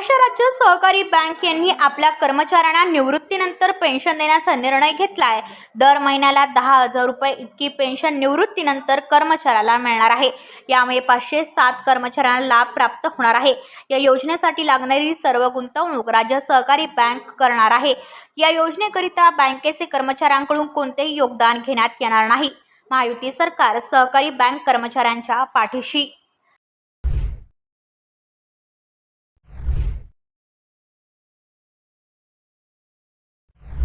महाराष्ट्र राज्य सहकारी बँक यांनी आपल्या कर्मचाऱ्यांना निवृत्तीनंतर पेन्शन देण्याचा निर्णय घेतला आहे दर महिन्याला दहा हजार रुपये इतकी पेन्शन निवृत्तीनंतर कर्मचाऱ्याला मिळणार आहे. यामुळे पाचशे सात कर्मचाऱ्यांना लाभ प्राप्त होणार आहे. या योजनेसाठी लागणारी सर्व गुंतवणूक राज्य सहकारी बँक करणार आहे. या योजनेकरिता बँकेचे कर्मचाऱ्यांकडून कोणतेही योगदान घेण्यात येणार नाही. महायुती सरकार सहकारी बँक कर्मचाऱ्यांच्या पाठीशी